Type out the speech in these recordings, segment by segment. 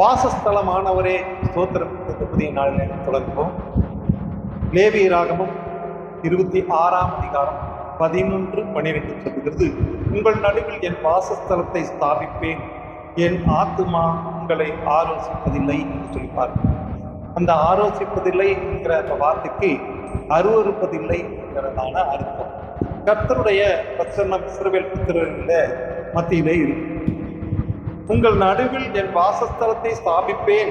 வாசஸ்தலமானவரே ஸ்தோத்திரம். இந்த புதிய நாளில் தொடங்குவோம். லேவிய ராகமும் இருபத்தி ஆறாம் அதிகாரம் பதினொன்று பன்னிரெண்டு சொல்லுகிறது. உங்கள் நடுவில் என் வாசஸ்தலத்தை ஸ்தாபிப்பேன். என் ஆத்துமா உங்களை ஆலோசிப்பதில்லை என்று சொல்லிப்பார் அந்த ஆலோசிப்பதில்லை என்கிற அந்த வார்த்தைக்கு அருவறுப்பதில்லை என்கிறதான அர்த்தம். கர்த்தருடைய பிரசன்னம் சிறுவேல் புத்திரர்களில் மத்தியிலே இருக்கும் உங்கள் நடுவில் என் வாசஸ்தலத்தை ஸ்தாபிப்பேன்.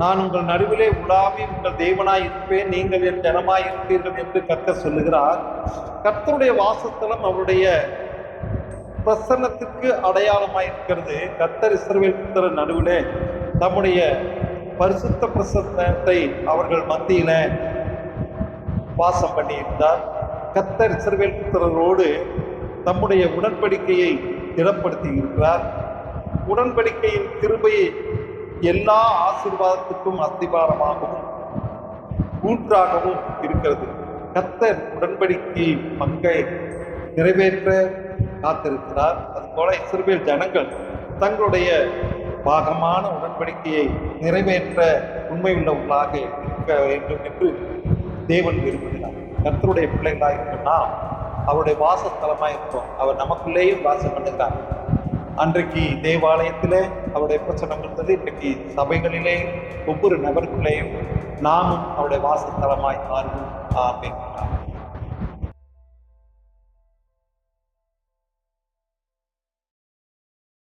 நான் உங்கள் நடுவிலே உலாவி உங்கள் தேவனாய் இருப்பேன். நீங்கள் என் ஜனமாய் இருப்பீர்கள் என்று கர்த்தர் சொல்லுகிறார். கர்த்தருடைய வாசஸ்தலம் அவருடைய பிரசன்னத்துக்கு அடையாளமாக இருக்கிறது. கர்த்தர் இஸ்ரவேல் புத்திரர் நடுவிலே தம்முடைய பரிசுத்த பிரசன்னத்தை அவர்கள் மத்தியில வாசம் பண்ணியிருந்தார். கர்த்தர் இஸ்ரவேல் புத்திரரோடு தம்முடைய உடன்படிக்கையை திடப்படுத்தி இருக்கிறார். உடன்படிக்கையின் கிருபையை எல்லா ஆசீர்வாதத்துக்கும் அஸ்திபாரமாகவும் ஊற்றாகவும் இருக்கிறது. கத்தர் உடன்படிக்கை பங்கை நிறைவேற்ற காத்திருக்கிறார். அதுபோல இஸ்ரேல் ஜனங்கள் தங்களுடைய பாகமான உடன்படிக்கையை நிறைவேற்ற உண்மையுள்ளவர்களாக இருக்க வேண்டும் என்று தேவன் விரும்புகிறார். கத்தருடைய பிள்ளைகளாக இருக்க நாம் அவருடைய வாசஸ்தலமாக இருக்கிறோம் அவர் நமக்குள்ளேயும் வாசம் பண்ணுகிறார். அன்றைக்கு தேவாலயத்திலே அவருடைய பிரச்சனம் இருந்தது இன்றைக்கு சபைகளிலே ஒவ்வொரு நபருக்குள்ளேயும் நாமும் அவருடைய வாசத்தலமாய் மாறுவோம். ஆமென்.